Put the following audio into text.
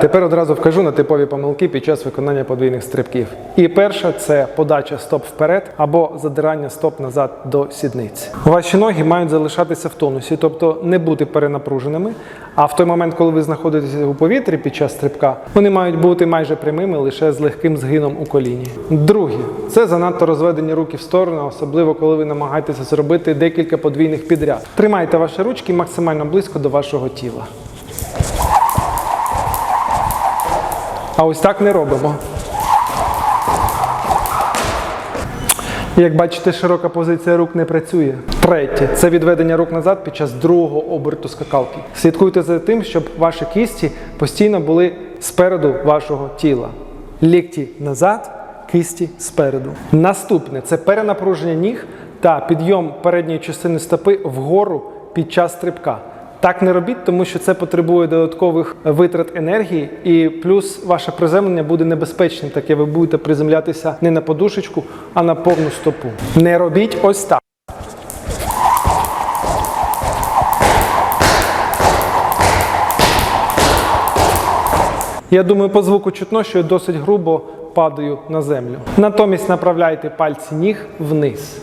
тепер одразу вкажу на типові помилки під час виконання подвійних стрибків. І перша це подача стоп вперед або задирання стоп назад до сідниць. Ваші ноги мають залишатися в тонусі, тобто не бути перенапруженими. А в той момент, коли ви знаходитеся у повітрі під час стрибка, вони мають бути майже прямими, лише з легким згином у коліні. Друге, це занадто розведені руки в сторону, особливо коли ви намагаєтеся зробити декілька подвійних підряд. Тримайте ваші ручки максимально близько до вашого тіла. А ось так не робимо. Як бачите, широка позиція рук не працює. Третє це відведення рук назад під час другого оберту скакалки. Слідкуйте за тим, щоб ваші кісті постійно були спереду вашого тіла. Лікті назад, кисті спереду. Наступне це перенапруження ніг та підйом передньої частини стопи вгору під час стрибка. Так не робіть, тому що це потребує додаткових витрат енергії, і плюс ваше приземлення буде небезпечним, таке ви будете приземлятися не на подушечку, а на повну стопу. Не робіть ось так. Я думаю, по звуку чутно, що я досить грубо падаю на землю. Натомість направляйте пальці ніг вниз.